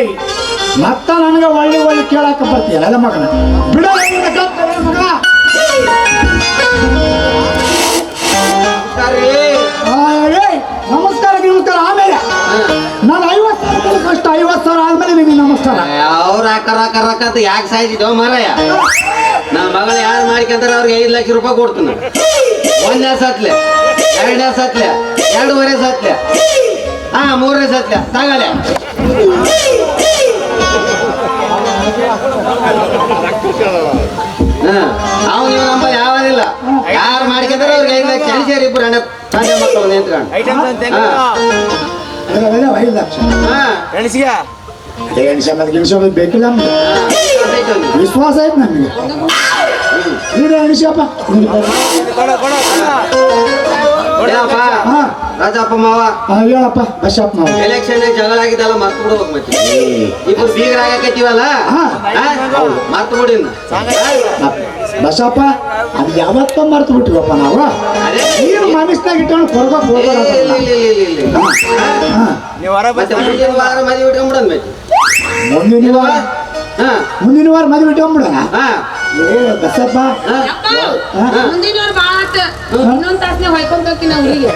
ಏಯ್ ಮತ್ತ ನನಗೆ ಒಳ್ಳೆ ಒಳ್ಳೆ ಕೇಳಕ್ಕೆ ಬರ್ತೀಯಲ್ಲ ಅಲ್ಲ ಮಗನ? ಬಿಡ ನಿನ್ನ ಗದ್ದಲ ಮಗ ಸರಿ ನಮಸ್ಕಾರ ನಮಸ್ಕಾರ ಆಮೇಲೆ ನಾನು ಐವತ್ತು ಸಾವಿರ ಕಷ್ಟ ಐವತ್ತು ಸಾವಿರ ಆದ್ಮೇಲೆ ನಿಮಗೆ ನಮಸ್ಕಾರ. ಅವ್ರ ಅಕ್ಕರ ಅಕ್ಕರ ಅಂತ ಯಾಕೆ ಸಾಯ್ತಿದ್ದೋ ಮಾರಾಯ. ನನ್ನ ಮಗಳು ಯಾರು ಮಾಡ್ಕೊಂತಾರ ಅವ್ರಿಗೆ ಐದು ಲಕ್ಷ ರೂಪಾಯಿ ಕೊಡ್ತೀನಿ ಒಂದನೇ ಸತ್ಲೆ ಎರಡನೇ ಸತ್ಲೆ ಎರಡೂವರೆ ಸತ್ಲೆ ಹಾ ಮೂರನೇ ಸತ್ಲೆ ತಗಲೆ ಅವನು ನಮ್ಮ ಯಾವ ಇಲ್ಲ ಯಾರು ಮಾಡ್ಕೊಂಡ್ರೆ ಅವ್ರಿಗೆ ಐದು ಲಕ್ಷ ಎಣಿಸ್ಯಾರ ಇಬ್ರು ಅಣ್ಣ ತಂದೆ ಮಕ್ಕಳು ನಿಂತ್ಕೊಂಡು. ಹಾ. ಅದೇ, ಅದೇ, ಐದು ಲಕ್ಷ. ಹಾ. ಎಣಸಿಗೆ ಎಣಿಸೋದು ಗಿಣಿಸೋದು ಬೇಕಿಲ್ಲ ನಮ್ಗೆ ಆಯ್ತು ನಮಗೆ ವಿಶ್ವಾಸ ಐತೆ ನನಗೆ. ನೀನು ಎಣಿಸಪ್ಪ ರಾಜಪ್ಪ ಮಾವ. ಹೇಳಪ್ಪ ಬಸಪ್ಪ ಮಾವ. ಎಲೆಕ್ಷನ್ ಜಗಳ ಆಗಿದ್ದಲ್ಲ ಮರ್ತು ಬಿಡ್ಬೇಕು ಮತ್ತೆ. ಇಬ್ರು ಬೀಗರಾಗಕತ್ತೀವಲ್ಲ? ಹಾ. ಮರ್ತು ಬಿಡಿ. ಬಸಪ್ಪ ಅದು ಯಾವತ್ತ ಮರ್ತು ಬಿಟ್ಟಿವಪ್ಪ ನಾವು. ನೀವು ನೀನು ಮನಸ್ನಾಗ ಇಟ್ಕೊಂಡು ಮತ್ತೆ ಮುಂದಿನ ವಾರ ಮದುವೆ ಇಟ್ಕೊಂಡ್ಬಿಡೋಣ ಮುಂದಿನ ವಾರ? ಹಾ. ಮುಂದಿನ ವಾರ ಮದುವೆ ಇಟ್ಕೊಂಡ್ಬಿಡೋಣ? ಹಾ ಕಸಪ್ಪ? ಮುಂದಿನವ್ರು ಬಾಳ ಆತ ಇನ್ನೊಂದ್ ತಾಸ್ನೆ ಹೊಯ್ಕೊಂತ ಹೋಗ್ತೀನಿ ಅವ್ರಿಗೆ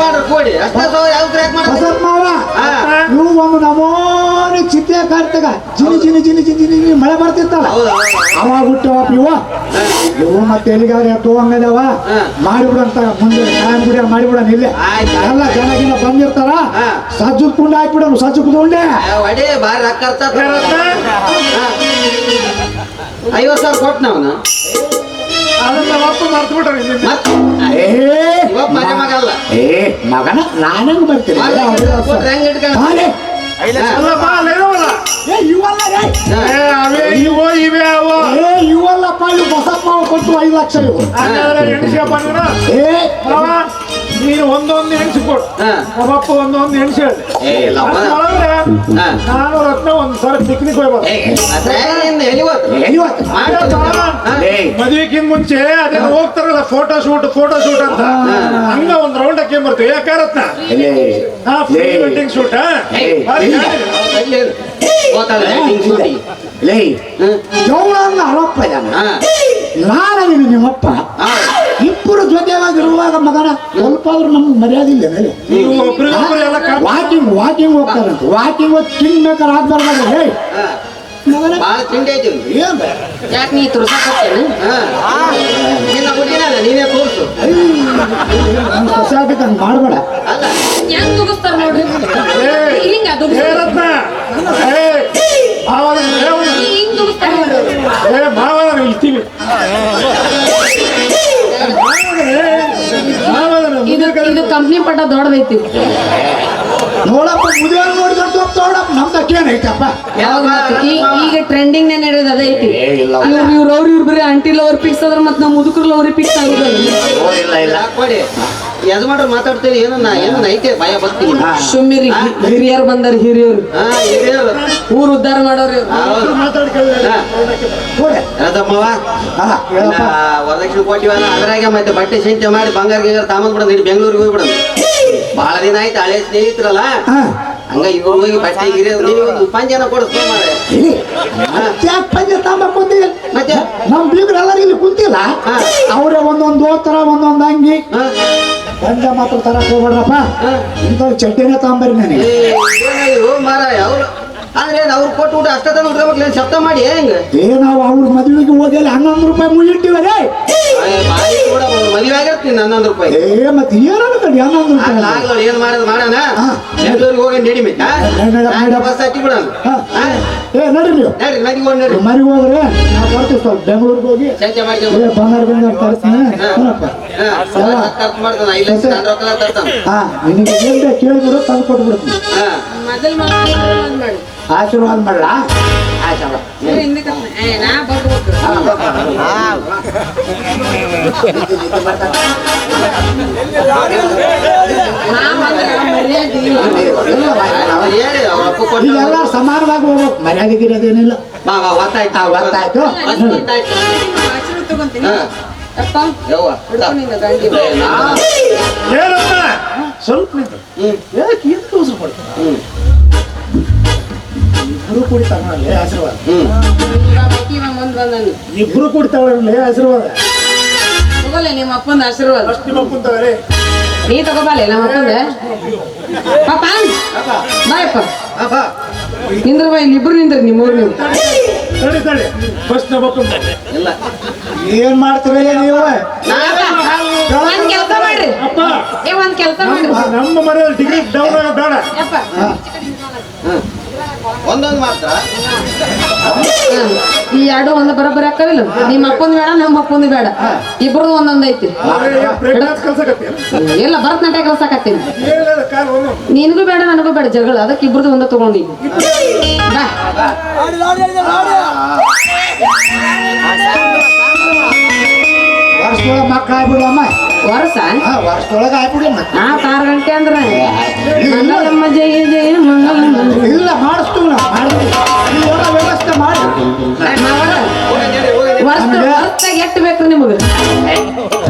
ಮಾಡ್ರಿ ಕೊಡಿ ಅಷ್ಟೇ ಯಾವ ಕ್ರ್ಯಾಕ್ ಒಂದು ನಮೂನಿ ಚಿತ್ತೆ ಕಾರ್ತಾಗ ಜಿನಿ ಜಿನಿ ಜಿನಿ ಜಿನಿ ಜಿನಿ ಜಿನಿ ಮಳೆ ಬರ್ತಿತ್ತಲ್ಲ? ಅವಾಗ ಹುಟ್ಟವಪ್ಪ ಇವ ಇವು ಮತ್ತೆ ಎಲ್ಲಿಗಾದ್ರೆ ತಗೊಂಗದವ. ಮಾಡಿಬಿಡಂತ ಮುಂದೆ ಕಾಯಂ ಗುಡಿಯ ಮಾಡಿಬಿಡೋಣ ಇಲ್ಲೇ. ಆಯ್ತು. ಎಲ್ಲ ಜನ ಗಿನ ಬಂದಿರ್ತಾರ. ಸಜ್ಜು ಕುಂಡ ಹಾಕ್ಬಿಡೋನು ಸಜ್ಜು ಕುಂಡೆ. ಐವತ್ತು ಸಾವಿರ ಕೊಟ್ಟು ನಾವನ ಮತ್ತೆ ಏ ಇವಾಗ ಮನೆ ಮಗ ಅಲ್ಲ. ಏ ಮಗನ ನಾನಂಗ್ ಬರ್ತೀನಿ. ಇವಲ್ಲ ಏ. ಏ ಇವಲ್ಲಪ್ಪ ಇವು ಬಸಪ್ಪ ಮಾವ ಕೊಟ್ಟು ಐದು ಲಕ್ಷ ಇವು ಏ ನೀನು ಒಂದೊಂದು ಎಣಿಸಿ ಕೊಡು. ಹಾ. ನಮ್ಮಪ್ಪ ಒಂದೊಂದು ಎಣಿಸಿ ಹೇಳಿ. ಏ ಇಲ್ಲ ಅದ್ರೊಳಗಡೆ ಹಾ. ನಾನು ರತ್ನ ಒಂದ್ ಸಲ ಪಿಕ್ನಿಕ್ ಹೋಗ್ಬಾರ್ದು ಏ, ಮತ್ತೆ ಇನ್ನು ಎಲ್ಲಿ ಹೋಗ್ತು? ಏ, ಇವತ್ತು ಹಾ. ಏ ಮದುವೆಗಿಂತ ಮುಂಚೆ ಅದೇ ಹೋಗ್ತಾರಲ್ಲ ಫೋಟೋ ಶೂಟ್ ಫೋಟೋ ಶೂಟ್ ಅಂತ. ಹಂಗ ಒಂದ್ ರೌಂಡ್ ಹಾಕಿ ಬರ್ತೀವಿ. ಯಾಕಾರತ್ನ ಏ, ಹಾ ಪ್ರೀ ಏ. ವೆಡ್ಡಿಂಗ್ ಶೂಟ್ ಏ, ಎಲ್ಲಿ ಇದು? ಹೋತಲ್ಲ, ಹಿಂಗ್ ಶೂಟಿಂಗ್. ಲೇ ಹ್ಮ್. ಜೋಳನ್ನ ಅಳಪ್ಪ ಜನ. ಹಾ. ನಾನದೀನಿ ನಿಮ್ಮಪ್ಪ. ಹಾ. ಇಬ್ಬರು ಜೊತೆಯಾಗಿರುವಾಗ ಮಗನ ಸ್ವಲ್ಪ ಆದ್ರೂ ನಮ್ಗೆ ಮರ್ಯಾದೆ ಇಲ್ಲ ಮೇಲೆ ವಾಕಿಂಗ್ ವಾಕಿಂಗ್ ಹೋಗ್ತಾರಂತ ವಾಕಿಂಗ್ ಹೋಗಿ ಮೇಕರ್ ಆಗ್ಬಾರ್ದಾಗ ಹೇ. ತಿಂಡಿ ಐತಿ ಬೇ? ಯಾಕೆ ನೀ. ನಿನ್ನ ಹುಡುಗಿನಲ್ಲ, ನೀನೇ ಹಂಗ್ ಮಾಡ್ಬೇಡ. ಹೆಂಗ್ ತುಗಿಸ್ತಾರ ನೋಡ್ರಿ? ಹಿಂಗ ಹಿಂಗ್ ತುಗಿಸ್ತಾರ ನೋಡ್ರಿ? ಇದು ಇದು ಕಂಪ್ನಿ ಪಟ್ಟ ದೊಡ್ಡದೈತಿ. ನೋಡಪ್ಪ? ಈ- ಈಗ ಟ್ರೆಂಡಿಂಗ್ ನೇ ನಡೆಯೋದು ಅದೇ ಐತಿ ಏ, ಇಲ್ಲ. ಇವ್ರು ಇವ್ರು ಅವ್ರು ಇವ್ರು ಬರೀ ಅಂಟಿ ಲವರ್ ಪಿಕ್ಸ್ ಅದ್ರ ಮತ್ತೆ ನಮ್ಮ ಮುದುಕರು ಲವರ್ ಪಿಕ್ಸ್ ಆಗಿದೆ ಇಲ್ಲ ಇಲ್ಲ. ಕೊಡಿ. ಯಜಮಾನ್ರು ಮಾಡ್ರಿ ಮಾತಾಡ್ತೀನಿ ಏನನ್ನ ಏನನ್ನ ಐತೆ? ಭಯ ಬರ್ತೀನಿ ಸುಮ್ಮಿರಿ ಹಿರಿಯರು ಬಂದಾರ ಹಿರಿಯರು. ಊರು ಹಿರಿಯರು. ಊರು ಉದ್ಧಾರ ಮಾಡೋರು ಹಾ. ವರದಕ್ಷಿಣೆ ಕೊಟ್ಟಿವಲ್ಲ ಅದ್ರಾಗೆ ಮತ್ತೆ ಬಟ್ಟೆ ಸಂತೆ ಮಾಡಿ ಬಂಗಾರ ಗಿಂಗಾರ ತಾಮಂದ್ ಬಿಡೋದು ಇಲ್ಲಿ ಬೆಂಗಳೂರಿಗೆ ಹೋಗ್ಬಿಡೋದು. ಬಹಳ ದಿನ ಆಯ್ತು ಹಳೆ ಸ್ನೇಹಿತರಲ್ಲ. ಹಂಗ ಇವ್ರು ಹೋಗಿ ಬಟ್ಟೆ ನೀವು ಒಂದು ಪಂಜನ ಕೊಡಿಸ್ಕೊ ಮಾಡಿ ಇಲ್ಲಿ ಯಾಕೆ ಪಂಚ ತಾಂಬ ಕುಂತಿಲ್ಲ ಮತ್ತೆ? ನಮ್ ಬೀಗ್ರೆಲ್ಲರೂ ಇಲ್ಲಿ ಕುಂತಿಲ್ಲ. ಅವ್ರೆ ಅವರೇ ಒಂದೊಂದು ಓದ್ತಾರ ಒಂದೊಂದು ಅಂಗಿ. ಹಾ? ಪಂಚ ಮಾತ್ರ ತರಕ್ ಹೋಗ್ಬೇಡ್ರಪ್ಪ ಹಾ? ಇಂಥ ಚಡ್ಡಿನೇ ತಾಂಬರಿ ನನಗೆ ಮಾರಾಯ ಅವ್ರು ಅಂದ್ರೆ ಅವ್ರು ಕೊಟ್ಟು ಊಟ ಅಷ್ಟ ಶಬ್ದ ಮಾಡಿ ಹೆಂಗ? ಏ ನಾವು ಅವ್ರ ಮದುವೆಗೆ ಹೋಗಲ್ಲ ಹನ್ನೊಂದು ರೂಪಾಯಿ ಕೂಡ ಮದುವೆ ಆಗಿರ್ತೀನಿ ಹನ್ನೊಂದು ರೂಪಾಯಿ. ಏ ಮತ್ತೆ ಏನು ಕಡಿ ಹನ್ನೊಂದು ರೂಪಾಯಿ ಆಗ್ಲ ಏನು ಮಾಡೋದು ಮಾಡೋಣ. ಬೆಂಗಳೂರಿಗೆ ಹೋಗಿ ನಡಿ ಮತ್ತೆ ನಡಿ, ನಡಿ, ನಡಿ. ಬಸ್ ಹತ್ತಿ ಬಿಡೋಣ. ಹಾ. ಏ ನಡ್ರಿ ನೀವು. ನಡ್ರಿ ಮನೆಗೆ ಹೋಗಿ ನಡ್ರಿ. ಮನೆಗೆ ಹೋಗ್ರೆ ನಾವು ಬರ್ತೀವಿ ಸ್ವಲ್ಪ ಬೆಂಗಳೂರಿಗೆ ಹೋಗಿ. ಮಾಡ್ಕೊಂಡು ಬಂಗಾರ ಬಂಗಾರ ತರ್ತೀನಿ. ಮಾಡ್ತಾನ ರೊಕ್ಕ ಹಾ ನಿನಗೆ ಏನ್ ಕೇಳಿಬಿಡು ತಂದು ಕೊಟ್ಬಿಡ್ತೀನಿ. ಹಾ. ಮೊದಲ್ ಮಾಡಿ ಮಾಡಿ. ಆಶೀರ್ವಾದ ಮಾಡಲ? ಆಯ್ತಲ್ಲ ಹಿಂದಕ್ಕೆ ಏ, ನಾ ಬರ್ಬೇಕು ನಾ ಬಂದ್ರೆ ಮರ್ಯಾದೆ ಇಲ್ಲ. ಅವ್ರು ಹೇಳಿ ಅವ್ರ ಅಪ್ಪ ಕೊಟ್ಟು ಈಗ ಎಲ್ಲ ಸಮಾನವಾಗಿ ಹೋಗ್ಬೇಕು. ಮರ್ಯಾದೆ ಗಿರೋದೇನಿಲ್ಲ ಬಾ ಗೊತ್ತಾಯ್ತು ಸ್ವಲ್ಪ ಗೊತ್ತಾಯ್ತು. ಆಶೀರ್ವಾದ ತಗೊಂತೀನಿ. ಹಾ. ತೋರಿಸ್ಕೊಡ್ತ ಕುಡಿತಾವಲ್ಲಿ ಆಶೀರ್ವಾದ. ಹ್ಮ್. ಮುಂದ್ ಬಂದಾನು ಇಬ್ರು ಕುಡಿತಾವಲ್ಲಿ ಆಶೀರ್ವಾದ. ತಗೋಲೆ ನಿಮ್ಮ ಅಪ್ಪಂದ ಆಶೀರ್ವಾದ. ಅಷ್ಟು ನಿಮ್ಮ ಕುಂತವ್ರೆ ನೀ ತಗೋಬಾಲೆ ನಮ್ಮ ಅಪ್ಪಂದ. ಪಾಪ ಬಾಯಪ್ಪ ಅಪ್ಪ. ನಿಂದ್ರ ಬಾಯ್ ಇಬ್ರು ನಿಂದ್ರ ನಿಮ್ಮೂರ್ ನೀವು. ತಡಿ ತಡಿ. ಫಸ್ಟ್ ನಮ್ಮ ಕುಂತ ಇಲ್ಲ. ಏನ್ ಮಾಡ್ತೀರಿ ನೀವು? ಒಂದ್ ಕೆಲಸ ಮಾಡ್ರಿ. ಅಪ್ಪ. ಏ ಒಂದ್ ಕೆಲಸ ಮಾಡ್ರಿ. ನಮ್ಮ ಮನೆಯಲ್ಲಿ ಡಿಗ್ರಿ ಡೌನ್ ಬೇಡ. ಒಂದೊಂದು ಮಾತ್ರ? ಈ ಎರಡು ಒಂದು ಬರೋಬ್ಬರಿ ಹಾಕವಿಲ್ಲ ನಿಮ್ಮ ಅಪ್ಪಂದು ಬೇಡ ನಮ್ಮ ಅಪ್ಪಂದು ಬೇಡ. ಇಬ್ರು ಒಂದೊಂದ್ ಐತಿ. ಬ್ರೇಕ್ ನಾಟ್ಯ ಕೆಲಸ ಇಲ್ಲ ಭರತನಾಟ್ಯ ಕಲ್ಸಾಕತ್ತೀನಿ. ನಿನಗೂ ಬೇಡ ನನಗೂ ಬೇಡ ಜಗಳ. ಅದಕ್ಕೆ ಇಬ್ರದ್ದು ಒಂದ ತಗೊಂಡಿ ಬಾ. ವರ್ಷದೊಳಗೆ ಮಕ್ಳು ಆಗ್ಬಿಡಮ್ಮ ವರ್ಷ? ಹಾ ವರ್ಷದೊಳಗೆ ಆಗ್ಬಿಡಮ್ಮ ಆ ಆರು ಗಂಟೆ ಅಂದ್ರ? ಮಂಗಳಮ್ಮ ಜಯ ಜಯ ಮಂಗಳಮ್ಮ ಇಲ್ಲ ಮಾಡಿಸ್ತೀವಿ ನಾವು ಮಾಡ್ತೀವಿ ವ್ಯವಸ್ಥೆ ಮಾಡಿ. ವರ್ಷ ವರ್ಷದಾಗ ಎಷ್ಟು ಬೇಕ್ರಿ ನಿಮಗೆ?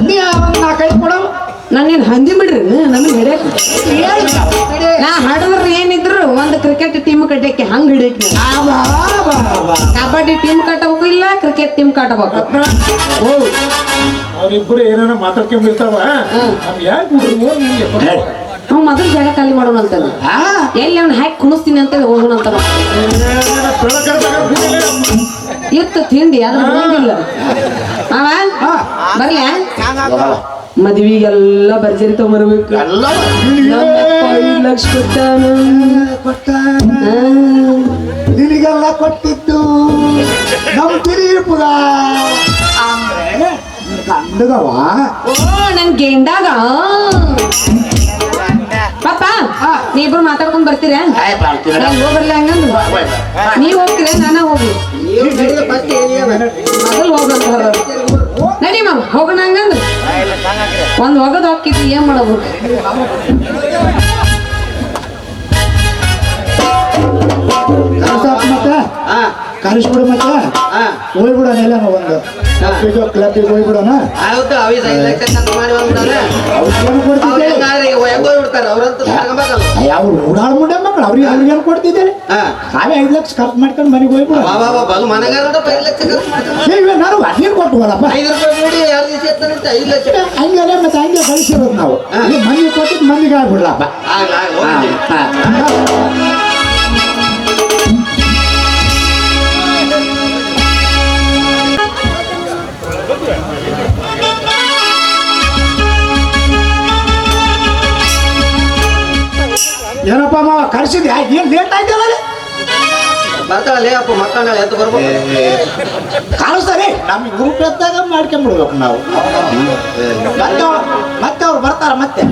ನೀ ಒಂದು ನಾಲ್ಕೈದು ಕೊಡವು ನಾನೇನು ಹಂದಿ ಬಿಡ್ರಿ ನಮಗೆ ಹಿಡಿಯಕ್ ನಾ ಹಾಡಿದ್ರೆ ಏನಿದ್ರು ಒಂದು ಕ್ರಿಕೆಟ್ ಟೀಮ್ ಕಟ್ಟಕ್ಕೆ ಹಂಗೆ ಹಿಡಿಯಕ್ಕೆ. ಕಬಡ್ಡಿ ಟೀಮ್ ಕಟ್ಟಬೇಕು ಇಲ್ಲ ಕ್ರಿಕೆಟ್ ಟೀಮ್ ಕಟ್ಟಬೇಕು ಓ ಅವ್ರಿಬ್ರು ಏನೇನೋ ಮಾತಾಡ್ಕೊಂಡಿರ್ತಾವ ನಮ್ ಯಾಕೆ ಅವ್ನು ಮೊದಲು ಜಾಗ ಖಾಲಿ ಮಾಡೋಣ ಅಂತ ಹಾ? ಎಲ್ಲಿ ಅವ್ನು ಹಾಕಿ ಕುಣಿಸ್ತೀನಿ ಅಂತ ಹೋಗೋಣ ಅಂತ ಇತ್ತು ತಿಂಡಿ ಅದ್ರ ಬಿಡಂಗಿಲ್ಲ ಅವ? ಬರ್ಲ್ಯಾ ಮದ್ವಿಗೆಲ್ಲ ಭರ್ಜರಿ ಐದ್ ಲಕ್ಷ ಕೊಟ್ಟಾನ. ಕೊಟ್ಟಾನ. ನಿನಗೆಲ್ಲ ಕೊಟ್ಟಿದ್ದು ನಮ್ ತಿರುಪುದ ಅಂದ್ರೆ ಗಂಡಗವ? ಓ ನನ್ ಗೆಂಡಾಗ. ಪಾಪ ನೀ ಇಬ್ರು ಮಾತಾಡ್ಕೊಂಡ್ ಬರ್ತೀರಾ? ನಾನ್ ಹೋಗ್ಬರ್ಲಿ ಹಂಗಂದ್ರು ನೀವ್ ಹೋಗ್ತೀರಾ ನಾನ ಹೋಗ್ಲಿ. ಮೊದಲು ಹೊರಗೆ. ನಡಿ ಮಾಮ ಹೋಗೋಣ ಹಂಗಂದ್ರೆ ಒಂದ್ ಹೋಗೋದ್ ಹೋಗಿದ್ದು ಏನ್ ಮಾಡೋದು ಕಳಿಸ್ಬಿಡು ಮತ್ತೆ? ಹಾ. ಹೋಗ್ಬಿಡೋಣ ಎಲ್ಲ ಒಂದು. ಕ್ಲಬ್ಬಿಗೆ ಕ್ಲಬ್ಬಿಗೆ ಹೋಗ್ಬಿಡೋಣ? ಹೌದು ಲಕ್ಷ ಮಾಡಿ ಬಂದಾನೆ ಯಾವ ಮುಂಡೆ ಮಕ್ಕಳು ಅವ್ರಿಗೆ ಅವ್ರಿಗೇನು ಕೊಡ್ತಿದ್ದಾರೆ ಹಾ. ನಾವೇ ಐದು ಲಕ್ಷ ಖರ್ಚು ಮಾಡ್ಕೊಂಡು ಮನೆಗೆ ಹೋಗ್ಬಿಡು ಬಾ ಬಾ ಬಾ ಬಲು ಮನೆಗಾರ ಐದು ಲಕ್ಷ ಖರ್ಚು ಮಾಡ್ತಾರೆ ನಾನು ಅದೇನು ಐದು ಲಕ್ಷ. ಹಂಗಲ್ಲ ಮತ್ತೆ ಹಂಗೆ ಕಳಿಸಿರೋದು ನಾವು. ಮನೆಗೆ ಕೊಟ್ಟಿದ್ದು ಮನೆಗೆ ಆಗ್ಬಿಡ್ಲಪ್ಪ. ಏನು ಲೇಟ್ ಆಯ್ತಲ್ಲ ಅಪ್ಪ ಮಕ್ಕಳ ಎದ್ದು ಬರ್ಬೋದು. ಕಳಿಸ್ತಾರೆ ನಮಗೆ ಗ್ರೂಪ್ ಎತ್ತಾಗ ಮಾಡ್ಕೊಂಬಿಡ್ಬೇಕು ನಾವು. ಮತ್ತೆ ಅವ್ರು ಬರ್ತಾರ ಮತ್ತೆ.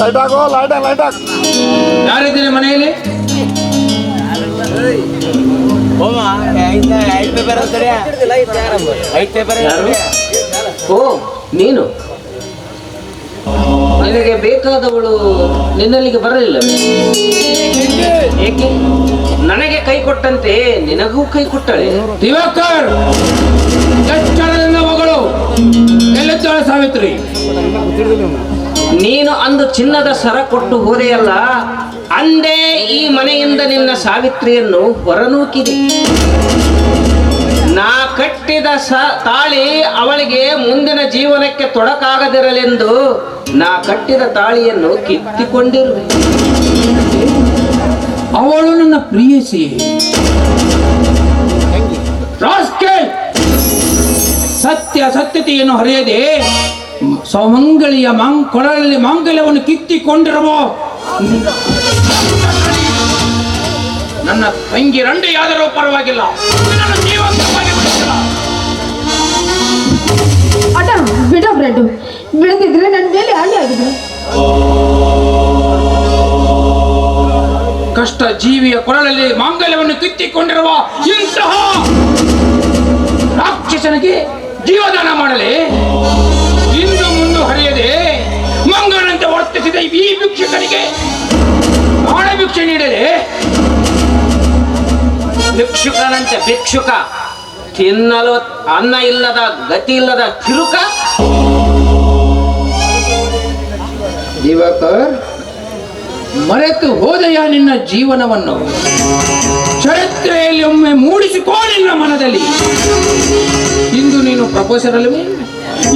ಲೈಟ್ ಆಗೋ ಲೈಟ್ ಲೈಟ್ ಆಗ ಯಾರಿದ್ದೀರಿ ಮನೆಯಲ್ಲಿ? ಓ ನೀನು? ನಿನಗೆ ಬೇಕಾದವಳು ನಿನ್ನಲ್ಲಿಗೆ ಬರಲಿಲ್ಲ. ಏಕೆ? ನನಗೆ ಕೈ ಕೊಟ್ಟಂತೆ ನಿನಗೂ ಕೈ ಕೊಟ್ಟಳೆ. ದಿವಾಕರ್ ಎಚ್ಚರದಿಂದ ಮಗಳು ಎಲ್ಲಿದ್ದಾಳೆ ಸಾವಿತ್ರಿ? ನೀನು ಅಂದು ಚಿನ್ನದ ಸರ ಕೊಟ್ಟು ಹೋದೆಯಲ್ಲ ಅಂದೇ ಈ ಮನೆಯಿಂದ ನಿನ್ನ ಸಾವಿತ್ರಿಯನ್ನು ಹೊರನೂಕಿದೆ. ನಾ ಕಟ್ಟಿದ ಸ ತಾಳಿ ಅವಳಿಗೆ ಮುಂದಿನ ಜೀವನಕ್ಕೆ ತೊಡಕಾಗದಿರಲೆಂದು ನಾ ಕಟ್ಟಿದ ತಾಳಿಯನ್ನು ಕಿತ್ತಿಕೊಂಡಿರುವೆ. ಅವಳು ನನ್ನ ಪ್ರಿಯಸಿ! ಸತ್ಯ ಸತ್ಯತೆಯನ್ನು ಹರಿಯದೆ ಸೌಮಂಗಲಿಯ ಮಾಂಗ್ ಕೊಳಲಲ್ಲಿ ಮಾಂಗಲ್ಯವನ್ನು ಕಿತ್ತಿಕೊಂಡಿರುವ ನನ್ನ ತಂಗಿ ರಂಡೆಯಾದರೂ ಪರವಾಗಿಲ್ಲ. ನನ್ನ ಜೀವಂತವಾಗಿ ಬಿಡಿಸಲ್ಲ. ಅಟ ಬಿಡ ಬ್ರೆಡ್ ಬಿಡದಿದ್ರೆ ನನ್ನ ಮೇಲೆ ಹಳ್ಳಿ ಆಗಿದೆ. ಕಷ್ಟ ಜೀವಿಯ ಕೊರಳಲ್ಲಿ ಮಾಂಗಲ್ಯವನ್ನು ಕಿತ್ತಿಕೊಂಡಿರುವ ಇಂತಹ ರಾಕ್ಷಸನಿಗೆ ಜೀವದಾನ ಮಾಡಲಿ. ಕಣ್ಣು ಹರಿಯದೆ ಮಂಗಳಂತೆ ವರ್ತಿಸಿದ ಈ ಭಿಕ್ಷಕರಿಗೆ ಬಹಳ ಭಿಕ್ಷೆ ನೀಡದೆ ಭಿಕ್ಷುಕನಂತೆ ಭಿಕ್ಷುಕ ತಿನ್ನಲು ಅನ್ನ ಇಲ್ಲದ, ಗತಿ ಇಲ್ಲದ ಕಿರುಕ ದಿವಾಕರ್ ಮರೆತು ಹೋದೆಯ ನಿನ್ನ ಜೀವನವನ್ನು ಚರಿತ್ರೆಯಲ್ಲಿ ಒಮ್ಮೆ ಮೂಡಿಸಿಕೋ ನಿನ್ನ ಮನದಲ್ಲಿ. ಇಂದು ನೀನು ಪ್ರಪೋಸರ್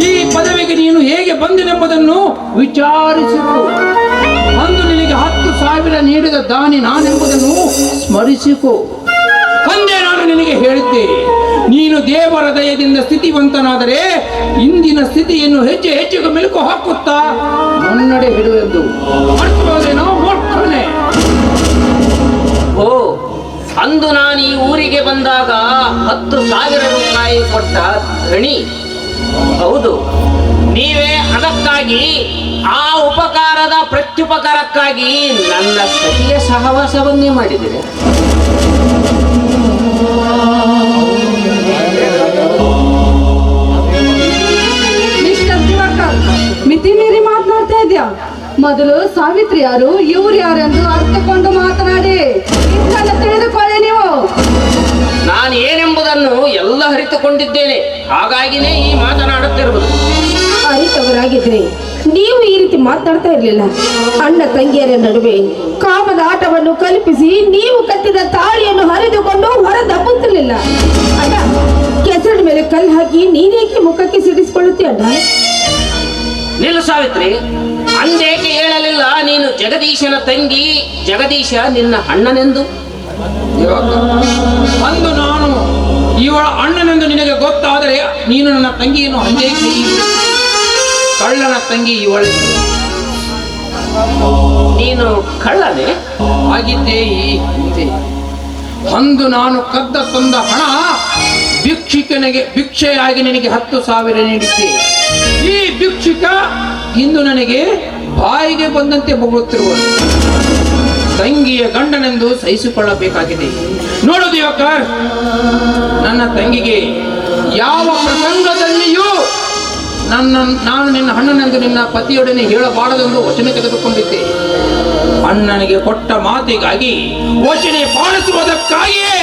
ಈ ಪದವಿಗೆ ನೀನು ಹೇಗೆ ಬಂದೆನೆಂಬುದನ್ನು ವಿಚಾರಿಸು. ಅಂದು ನಿನಗೆ ಹತ್ತು ಸಾವಿರ ನೀಡಿದ ದಾನಿ ನಾನೆಂಬುದನ್ನು ಸ್ಮರಿಸಿಕೊ. ಅಂದೇ ನಾನು ನಿನಗೆ ಹೇಳಿದ್ದೆ, ನೀನು ದೇವರ ದಯದಿಂದ ಸ್ಥಿತಿವಂತನಾದರೆ ಇಂದಿನ ಸ್ಥಿತಿಯನ್ನು ಹೆಚ್ಚು ಹೆಚ್ಚಿಗೆ ಮೆಲುಕು ಹಾಕುತ್ತಾ? ಮುನ್ನಡೆ ಹಿಡುವೆಂದು ಅರ್ಥವಾದೇನೋ ಓ, ಅಂದು ನಾನು ಈ ಊರಿಗೆ ಬಂದಾಗ ಹತ್ತು ಸಾವಿರ ರೂಪಾಯಿ ಕೊಟ್ಟ ಧಣಿ ಹೌದು. ನೀವೇ ಅದಕ್ಕಾಗಿ ಆ ಉಪಕಾರದ ಪ್ರತ್ಯುಪಕಾರಕ್ಕಾಗಿ ನನ್ನ ಸತಿಯ ಸಹವಾಸವನ್ನೇ ಮಾಡಿದಿರಿ ಮಿತಿ ಮೀರಿ ಮಾತನಾಡ್ತಾ ಇದ್ಯಾ? ಮೊದಲು ಸಾವಿತ್ರಿ ಯಾರು ಇವ್ರು ಯಾರೆಂದು ಅರ್ಥಕೊಂಡು ಮಾತನಾಡಿ. ತಿಳಿದುಕೊಳ್ಳಿ ನೀವು. ನಾನು ಏನೆಂಬುದನ್ನು ಎಲ್ಲ ಅರಿತುಕೊಂಡಿದ್ದೇನೆ ಹಾಗಾಗಿನೇ ಈ ಮಾತನಾಡುತ್ತಿರುವುದು. ಅರಿತವರಾಗಿದ್ರೆ ನೀವು ಈ ರೀತಿ ಮಾತನಾಡ್ತಾ ಇರಲಿಲ್ಲ. ಅಣ್ಣ ತಂಗಿಯರ ನಡುವೆ ಕಾಮದ ಆಟವನ್ನು ಕಲ್ಪಿಸಿ ನೀವು ಕಟ್ಟಿದ ತಾಳಿಯನ್ನು ಹರಿದುಕೊಂಡು ಹೊರ ದಬ್ಬುತ್ತಿರಲಿಲ್ಲ ಅಣ್ಣ ಕೆಸರಿನ ಮೇಲೆ ಕಲ್ಲು ಹಾಕಿ ನೀನೇಕೆ ಮುಖಕ್ಕೆ ಸಿಡಿಸಿಕೊಳ್ಳುತ್ತೀಯ ಅಣ್ಣ? ನಿಲ್ಲ ಸಾವಿತ್ರಿ ಅಂದೇಕೆ ಹೇಳಲಿಲ್ಲ ನೀನು ಜಗದೀಶನ ತಂಗಿ ಜಗದೀಶ ನಿನ್ನ ಅಣ್ಣನೆಂದು? ಒಂದು ಅಂದು ನಾನು ಇವಳ ಅಣ್ಣನೆಂದು ನಿನಗೆ ಗೊತ್ತಾದರೆ ನೀನು ನನ್ನ ತಂಗಿಯನ್ನು ಹಂಗೆ ಕಳ್ಳನ ತಂಗಿ ಇವಳೆ. ನೀನು ಕಳ್ಳನೆ? ಆಗಿದ್ದೇ ಅಂದು ನಾನು ಕದ್ದ ತಂದ ಹಣ ಭಿಕ್ಷುಕನಿಗೆ ಭಿಕ್ಷೆಯಾಗಿ ನಿನಗೆ ಹತ್ತು ಸಾವಿರ ನೀಡಿದ್ದೆ. ಈ ಭಿಕ್ಷಿಕ ಇಂದು ನನಗೆ ಬಾಯಿಗೆ ಬಂದಂತೆ ಬೊಗಳುತ್ತಿರುವನು. ತಂಗಿಯ ಗಂಡನೆಂದು ಸಹಿಸಿಕೊಳ್ಳಬೇಕಾಗಿದೆ. ನೋಡು ದಿವಾಕರ್ ನನ್ನ ತಂಗಿಗೆ ಯಾವ ಪ್ರಸಂಗದಲ್ಲಿಯೂ ನನ್ನ, ನಾನು ನಿನ್ನ ಅಣ್ಣನೆಂದು ನಿನ್ನ ಪತಿಯೊಡನೆ ಹೇಳಬಾರದೆಂದು ವಚನ ತೆಗೆದುಕೊಂಡಿದ್ದೆ. ಅಣ್ಣನಿಗೆ ಕೊಟ್ಟ ಮಾತಿಗಾಗಿ ವಚನೆ ಪಾಲಿಸುವುದಕ್ಕಾಗಿಯೇ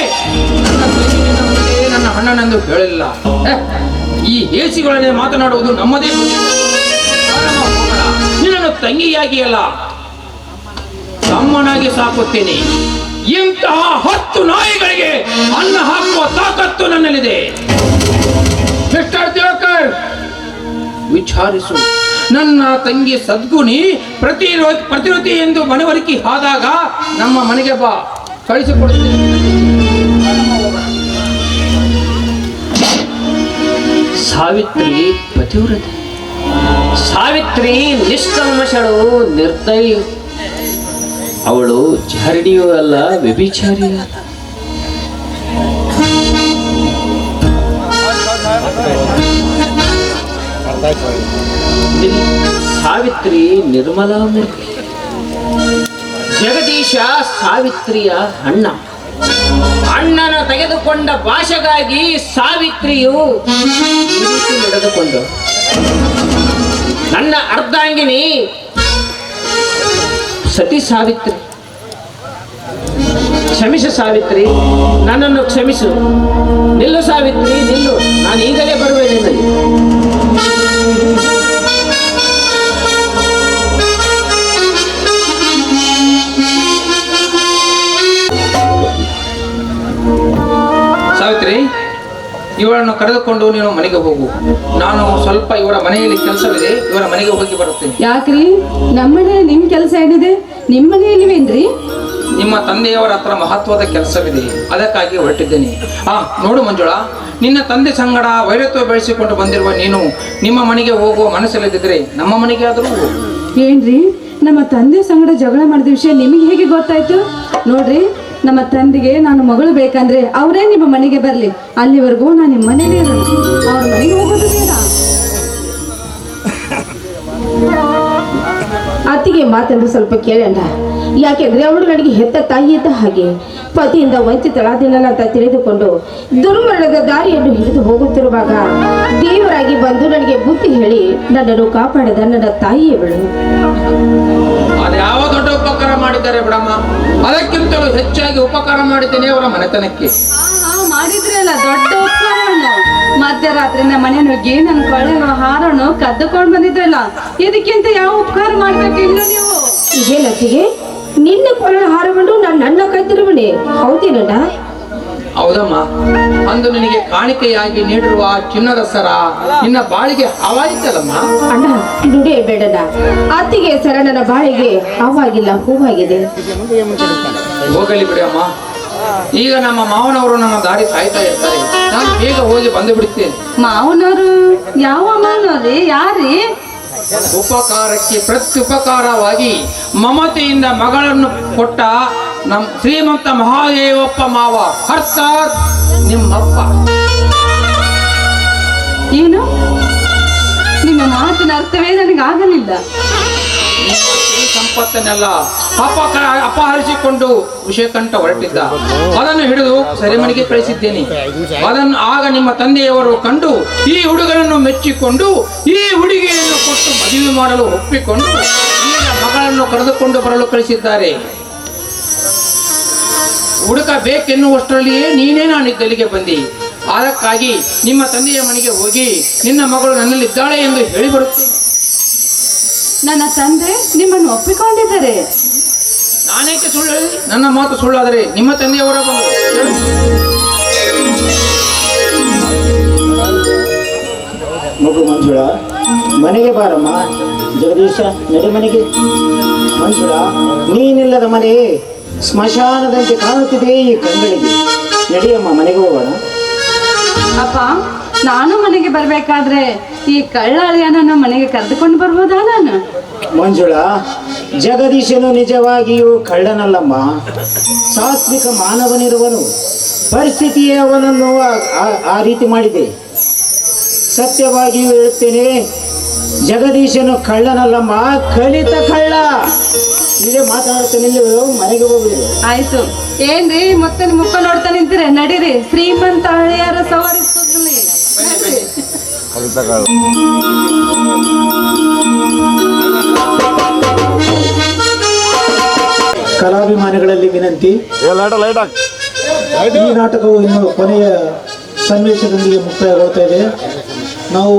ನನ್ನ ಅಣ್ಣನೆಂದು ಹೇಳಿಲ್ಲ. ಈ ಏಸಿಗಳನ್ನೇ ಮಾತನಾಡುವುದು ನಮ್ಮದೇ ನಿನ್ನನ್ನು ತಂಗಿಯಾಗಿ ಅಲ್ಲ ತಮ್ಮನಾಗಿ ಸಾಕುತ್ತೇನೆ. ಇಂತಹ ಹತ್ತು ನಾಯಿಗಳಿಗೆ ಅನ್ನ ಹಾಕುವ ತಾಕತ್ತು ನನ್ನಲ್ಲಿದೆ. ಮಿಸ್ಟರ್ ದೇವಕರ್ ವಿಚಾರಿಸು. ನನ್ನ ತಂಗಿ ಸದ್ಗುಣಿ ಪ್ರತಿರೋ ಪ್ರತಿರೋಧಿ ಎಂದು ಮನವರಿಕೆ ಆದಾಗ ನಮ್ಮ ಮನೆಗೆ ಬಾ. ಕಳಿಸಿಕೊಡುತ್ತೇನೆ. ಸಾವಿತ್ರಿ ಪತಿವ್ರತೆ. ಸಾವಿತ್ರಿ ನಿಷ್ಕಲ್ಮಶಳು ನಿರ್ದಯಿ ಅವಳು ಚಾರಣಿಯೂ ಅಲ್ಲ ವ್ಯಭಿಚಾರಿಯೂ ಅಲ್ಲ. ಸಾವಿತ್ರಿ ನಿರ್ಮಲಾ ಮೂರ್ತಿ ಜಗದೀಶ ಸಾವಿತ್ರಿಯ ಅಣ್ಣ. ಅಣ್ಣನ ತೆಗೆದುಕೊಂಡ ಭಾಷೆಗಾಗಿ ಸಾವಿತ್ರಿಯು ನಡೆದುಕೊಂಡು ನನ್ನ ಅರ್ಧಾಂಗಿನಿ ಸತಿ ಸಾವಿತ್ರಿ. ಕ್ಷಮಿಸು ಸಾವಿತ್ರಿ ನನ್ನನ್ನು ಕ್ಷಮಿಸು. ನಿಲ್ಲು ಸಾವಿತ್ರಿ ನಿಲ್ಲು. ನಾನು ಈಗಲೇ ಬರುವೆ ನಿನ್ನಲ್ಲಿ. ಸಾವಿತ್ರಿ ಇವಳನ್ನು ಕರೆದುಕೊಂಡು ನೀನು ಮನೆಗೆ ಹೋಗು. ನಾನು ಸ್ವಲ್ಪ ಇವರ ಮನೆಯಲ್ಲಿ ಕೆಲಸವಿದೆ ಇವರ ಮನೆಗೆ ಹೋಗಿ ಬರುತ್ತೇನೆ. ಯಾಕ್ರಿ? ನಮ್ಮನೆ ನಿಮ್ ಕೆಲಸ ಏನಿದೆ? ನಿಮ್ಮ ಮನೆಯಲ್ಲಿವೇನ್ರಿ? ನಿಮ್ಮ ತಂದೆಯವರ ಹತ್ರ ಮಹತ್ವದ ಕೆಲಸವಿದೆ ಅದಕ್ಕಾಗಿ ಹೊರಟಿದ್ದೇನೆ. ಆ ನೋಡು ಮಂಜುಳಾ ನಿನ್ನ ತಂದೆ ಸಂಗಡ ವೈರತ್ವ ಬೆಳೆಸಿಕೊಂಡು ಬಂದಿರುವ ನೀನು ನಿಮ್ಮ ಮನೆಗೆ ಹೋಗುವ ಮನಸ್ಸಲ್ಲಿದ್ದರೆ ನಮ್ಮ ಮನೆಗೆ ಆದರೂ ಹೋಗು. ಏನ್ರಿ? ನಮ್ಮ ತಂದೆ ಸಂಗಡ ಜಗಳ ಮಾಡಿದ ವಿಷಯ ನಿಮಗೆ ಹೇಗೆ ಗೊತ್ತಾಯ್ತು? ನೋಡ್ರಿ ನಮ್ಮ ತಂದೆಗೆ ನಾನು ಮಗಳು ಬೇಕಂದ್ರೆ ಅವರೇ ನಿಮ್ಮ ಮನೆಗೆ ಬರಲಿ. ಅಲ್ಲಿವರೆಗೂ ನಾನು ನಿಮ್ಮ ಮನೆಗೆ ಅವ್ರ ಮನೆಗೆ ಹೋಗೋದು ಬೇಡ. ಅತ್ತಿಗೆ ಸ್ವಲ್ಪ ಕೇಳೋಣ. ಯಾಕೆಂದ್ರೆ ಅವಳು ನನಗೆ ಹೆತ್ತ ತಾಯಿ ಇದ್ದ ಹಾಗೆ. ಪತಿಯಿಂದ ವಂಚಿತಳಾದಿನಲ್ಲ ಅಂತ ತಿಳಿದುಕೊಂಡು ದುರ್ಮರಣದ ದಾರಿಯನ್ನು ಹಿಡಿದು ಹೋಗುತ್ತಿರುವಾಗ ದೇವರಾಗಿ ಬಂದು ನನಗೆ ಬುದ್ಧಿ ಹೇಳಿ ನನ್ನನ್ನು ಕಾಪಾಡದ ನನ್ನ ತಾಯಿಯವಳು. ಉಪಕಾರ ಮಾಡಿದ್ದಾರೆ ಬಿಡಮ್ಮ. ಅದಕ್ಕಿಂತಲೂ ಹೆಚ್ಚಾಗಿ ಉಪಕಾರ ಮಾಡಿದ್ದೇನೆ ಅವರ ಮನೆತನಕ್ಕೆ. ಮಾಡಿದ್ರಲ್ಲ ದೊಡ್ಡ ಉಪಕಾರವನ್ನು ಮಧ್ಯರಾತ್ರಿ ನಮ್ಮ ಮನೆ ನುಗ್ಗಿ ನನ್ನ ಕದ್ದುಕೊಂಡು ಹಾರನು ಕದ್ದುಕೊಂಡು ಬಂದಿದ್ರಲ್ಲ ಇದಕ್ಕಿಂತ ಯಾವ ಉಪಕಾರ ಮಾಡ್ಬೇಕು ಇನ್ನು ನೀವು ಲತಿಗೆ ನಿನ್ನ ಕೊಳ್ಳ ಹಾರವನ್ನು ನಾನು ನನ್ನ ಕದ್ದಿರುವಣೆ ಹೌದೇನಣ್ಣ? ಹೌದಮ್ಮ. ಅಂದು ನಿನಗೆ ಕಾಣಿಕೆಯಾಗಿ ನೀಡಿರುವ ಚಿನ್ನದ ಸರ ನಿನ್ನ ಬಾಳಿಗೆ ಹವಾಯಿತಲ್ಲಮ್ಮ? ಅಣ್ಣ ನುಡಿಯೇ ಬೇಡದ ಅತ್ತಿಗೆ ಸರಣನ ಬಾಳಿಗೆ ಹವಾಗಿಲ್ಲ ಹೂವಾಗಿದೆ. ಹೋಗಲಿ ಬಿಡಿ ಅಮ್ಮ. ಈಗ ನಮ್ಮ ಮಾವನವರು ನಮ್ಮ ದಾರಿ ಕಾಯ್ತಾ ಇರ್ತಾರೆ ನಾನು ಬೇಗ ಹೋಗಿ ಬಂದು ಬಿಡ್ತೇನೆ. ಮಾವನವರು? ಯಾವ ಮಾವನವ್ರಿ? ಯಾರಿ? ಉಪಕಾರಕ್ಕೆ ಪ್ರತ್ಯುಪಕಾರವಾಗಿ ಮಮತೆಯಿಂದ ಮಗಳನ್ನು ಕೊಟ್ಟ ನಮ್ಮ ಶ್ರೀಮಂತ ಮಹಾದೇವಪ್ಪ ಮಾವ ಅರ್ಥಾತ್ ನಿಮ್ಮಪ್ಪ. ಏನು? ನಿಮ್ಮ ಮಾತಿನ ಅರ್ಥವೇ ನನಗೆ ಆಗಲಿಲ್ಲ ಸಂಪತ್ತನ್ನೆಲ್ಲ ಅಪ ಅಪಹರಿಸಿಕೊಂಡು ವಿಷಯಕಂಠ ಹೊರಟಿದ್ದ. ಅದನ್ನು ಹಿಡಿದು ಸೆರೆಮನೆಗೆ ಕಳಿಸಿದ್ದೇನೆ. ಅದನ್ನು ಆಗ ನಿಮ್ಮ ತಂದೆಯವರು ಕಂಡು ಈ ಹುಡುಗನನ್ನು ಮೆಚ್ಚಿಕೊಂಡು ಈ ಹುಡುಗಿಯನ್ನು ಕೊಟ್ಟು ಮದುವೆ ಮಾಡಲು ಒಪ್ಪಿಕೊಂಡು ಈಗ ಮಗಳನ್ನು ಕರೆದುಕೊಂಡು ಬರಲು ಕಳಿಸಿದ್ದಾರೆ. ಹುಡುಕ ಬೇಕೆನ್ನುವಷ್ಟರಲ್ಲಿಯೇ ನೀನೇ ನಾನು ಗಲ್ಲಿಗೆ ಬಂದಿ. ಅದಕ್ಕಾಗಿ ನಿಮ್ಮ ತಂದೆಯ ಮನೆಗೆ ಹೋಗಿ ನಿನ್ನ ಮಗಳು ನನ್ನಲ್ಲಿದ್ದಾಳೆ ಎಂದು ಹೇಳಿ ಬರುತ್ತೇನೆ. ನನ್ನ ತಂದೆ ನಿಮ್ಮನ್ನು ಒಪ್ಪಿಕೊಂಡಿದ್ದಾರೆ. ನಾನೇಕೆ ಸುಳ್ಳು ಹೇಳಿ? ನನ್ನ ಮಾತು ಸುಳ್ಳಾದರೆ ನಿಮ್ಮ ತಂದೆಯವರ ಬಂದು ಮಗು ಮಂಜುಳ ಮನೆಗೆ ಬಾರಮ್ಮ. ಜಗದೀಶ ನಡೆ ಮನೆಗೆ. ಮಂಜುಳ ನೀನಿಲ್ಲದ ಮನೆ. ಸ್ಮಶಾನದಂತೆ ಕಾಣುತ್ತಿದೆ ಈ ಕಂಗಳಿಗೆ ನಡಿಯಮ್ಮ ಮನೆಗೆ ಹೋಗೋಣ. ಅಪ್ಪ ನಾನು ಮನೆಗೆ ಬರಬೇಕಾದ್ರೆ ಈ ಕಳ್ಳಾಳಿಯನನ್ನು ಮನೆಗೆ ಕರೆದುಕೊಂಡು ಬರ್ಬೋದಾ ನಾನು? ಮಂಜುಳ ಜಗದೀಶನು ನಿಜವಾಗಿಯೂ ಕಳ್ಳನಲ್ಲಮ್ಮ. ಸಾತ್ವಿಕ ಮಾನವನಿರುವನು. ಪರಿಸ್ಥಿತಿಯೇ ಅವನನ್ನು ಆ ರೀತಿ ಮಾಡಿದೆ. ಸತ್ಯವಾಗಿಯೂ ಹೇಳುತ್ತೇನೆ ಜಗದೀಶನು ಕಳ್ಳನಲ್ಲಮ್ಮ ಕಲಿತ ಕಳ್ಳ. ಮನೆಗೆ ಆಯ್ತು. ಏನ್ರಿ ಮತ್ತೆ ನಿಮ್ಮ ಮುಖ ನೋಡ್ತಾ ನಿಂತೀರಿ ನಡೀರಿ. ಶ್ರೀಮಂತ ಹಳೆಯರ ಸವಾರಿ ಕಲಾಭಿಮಾನಿಗಳಲ್ಲಿ ವಿನಂತಿ ಈ ನಾಟಕವು ಇನ್ನು ಕೊನೆಯ ಸನ್ನಿವೇಶದೊಂದಿಗೆ ಮುಕ್ತಾಯಗೊಳ್ತಾ ಇದೆ. ನಾವು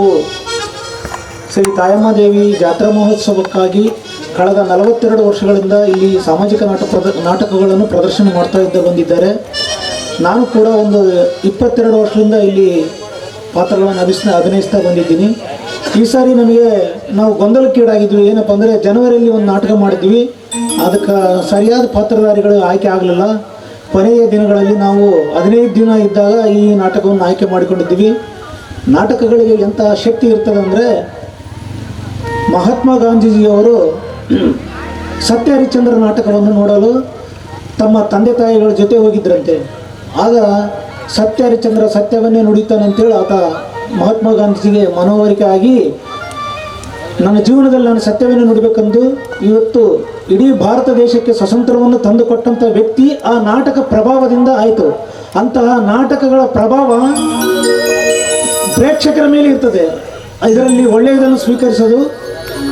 ಶ್ರೀ ತಾಯಮ್ಮ ದೇವಿ ಜಾತ್ರಾ ಮಹೋತ್ಸವಕ್ಕಾಗಿ ಕಳೆದ ನಲವತ್ತೆರಡು ವರ್ಷಗಳಿಂದ ಇಲ್ಲಿ ಸಾಮಾಜಿಕ ನಾಟಕ ಪ್ರದ- ನಾಟಕಗಳನ್ನು ಪ್ರದರ್ಶನ ಮಾಡ್ತಾ ಇದ್ದ ಬಂದಿದ್ದಾರೆ. ನಾನು ಕೂಡ ಒಂದು ಇಪ್ಪತ್ತೆರಡು ವರ್ಷದಿಂದ ಇಲ್ಲಿ ಪಾತ್ರಗಳನ್ನು ಅಭಿಸ್, ಅಭಿನಯಿಸ್ತಾ ಬಂದಿದ್ದೀನಿ. ಈ ಸಾರಿ ನಮಗೆ ನಾವು ಗೊಂದಲಕ್ಕೀಡಾಗಿದ್ವಿ. ಏನಪ್ಪ ಅಂದರೆ ಜನವರಿಯಲ್ಲಿ ಒಂದು ನಾಟಕ ಮಾಡಿದ್ವಿ. ಅದಕ್ಕೆ ಸರಿಯಾದ ಪಾತ್ರಧಾರಿಗಳು ಆಯ್ಕೆ ಆಗಲಿಲ್ಲ. ಕೊನೆಯ ದಿನಗಳಲ್ಲಿ ನಾವು ಹದಿನೈದು ದಿನ ಇದ್ದಾಗ ಈ ನಾಟಕವನ್ನು ಆಯ್ಕೆ ಮಾಡಿಕೊಂಡಿದ್ದೀವಿ. ನಾಟಕಗಳಿಗೆ ಎಂಥ ಶಕ್ತಿ ಇರ್ತದೆ ಅಂದರೆ ಮಹಾತ್ಮ ಗಾಂಧೀಜಿಯವರು ಸತ್ಯ ಹರಿಶ್ಚಂದ್ರ ನಾಟಕವನ್ನು ನೋಡಲು ತಮ್ಮ ತಂದೆ ತಾಯಿಗಳ ಜೊತೆ ಹೋಗಿದ್ರಂತೆ. ಆಗ ಸತ್ಯ ಹರಿಶ್ಚಂದ್ರ ಸತ್ಯವನ್ನೇ ನುಡಿತಾನಂತೇಳಿ ಆತ ಮಹಾತ್ಮ ಗಾಂಧೀಜಿಗೆ ಮನವರಿಕೆ ಆಗಿ, ನನ್ನ ಜೀವನದಲ್ಲಿ ನಾನು ಸತ್ಯವನ್ನು ನುಡಿಬೇಕೆಂದು ಇವತ್ತು ಇಡೀ ಭಾರತ ದೇಶಕ್ಕೆ ಸ್ವತಂತ್ರವನ್ನು ತಂದುಕೊಟ್ಟಂಥ ವ್ಯಕ್ತಿ ಆ ನಾಟಕ ಪ್ರಭಾವದಿಂದ ಆಯಿತು. ಅಂತಹ ನಾಟಕಗಳ ಪ್ರಭಾವ ಪ್ರೇಕ್ಷಕರ ಮೇಲೆ ಇರ್ತದೆ. ಇದರಲ್ಲಿ ಒಳ್ಳೆಯದನ್ನು ಸ್ವೀಕರಿಸೋದು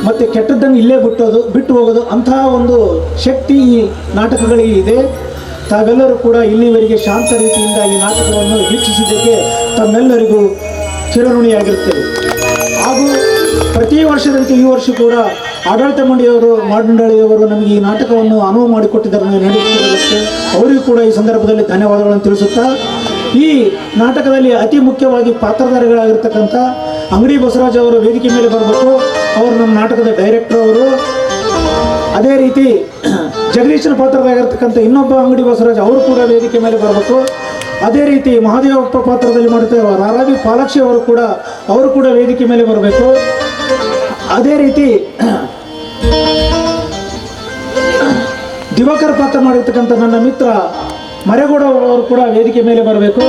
ಮತ್ತು ಕೆಟ್ಟದ್ದನ್ನು ಇಲ್ಲೇ ಬಿಟ್ಟೋದು, ಬಿಟ್ಟು ಹೋಗೋದು, ಅಂತಹ ಒಂದು ಶಕ್ತಿ ಈ ನಾಟಕಗಳಿಗೆ ಇದೆ. ತಾವೆಲ್ಲರೂ ಕೂಡ ಇಲ್ಲಿವರೆಗೆ ಶಾಂತ ರೀತಿಯಿಂದ ಈ ನಾಟಕವನ್ನು ವೀಕ್ಷಿಸಿದ್ದಕ್ಕೆ ತಮ್ಮೆಲ್ಲರಿಗೂ ಚಿರಋಣಿಯಾಗಿರುತ್ತೇವೆ ಹಾಗೂ ಪ್ರತಿ ವರ್ಷದಂತೆ ಈ ವರ್ಷ ಕೂಡ ಆಡಳಿತ ಮಂಡಳಿಯವರು ಮಂಡಳಿಯವರು ನಮಗೆ ಈ ನಾಟಕವನ್ನು ಅನುವು ಮಾಡಿಕೊಟ್ಟಿದ್ದಾರೆ ನಾವು ಅವರಿಗೂ ಕೂಡ ಈ ಸಂದರ್ಭದಲ್ಲಿ ಧನ್ಯವಾದಗಳನ್ನು ತಿಳಿಸುತ್ತಾ, ಈ ನಾಟಕದಲ್ಲಿ ಅತಿ ಮುಖ್ಯವಾಗಿ ಪಾತ್ರಧಾರಿಗಳಾಗಿರ್ತಕ್ಕಂಥ ಅಂಗಡಿ ಬಸವರಾಜ್ ಅವರು ವೇದಿಕೆ ಮೇಲೆ ಬರಬೇಕು. ಅವರು ನಮ್ಮ ನಾಟಕದ ಡೈರೆಕ್ಟರ್ ಅವರು. ಅದೇ ರೀತಿ ಜಗದೀಶನ ಪಾತ್ರದಾಗಿರ್ತಕ್ಕಂಥ ಇನ್ನೊಬ್ಬ ಅಂಗಡಿ ಬಸವರಾಜ್ ಅವರು ಕೂಡ ವೇದಿಕೆ ಮೇಲೆ ಬರಬೇಕು. ಅದೇ ರೀತಿ ಮಹಾದೇವಪ್ಪ ಪಾತ್ರದಲ್ಲಿ ಮಾಡುತ್ತೇವೆ ರಾರಾಜಿ ಪಾಲಾಕ್ಷಿ ಅವರು ಕೂಡ ಅವರು ಕೂಡ ವೇದಿಕೆ ಮೇಲೆ ಬರಬೇಕು. ಅದೇ ರೀತಿ ದಿವಾಕರ್ ಪಾತ್ರ ಮಾಡಿರ್ತಕ್ಕಂಥ ನನ್ನ ಮಿತ್ರ ಮರೆಗೌಡ ಅವರು ಕೂಡ ವೇದಿಕೆ ಮೇಲೆ ಬರಬೇಕು.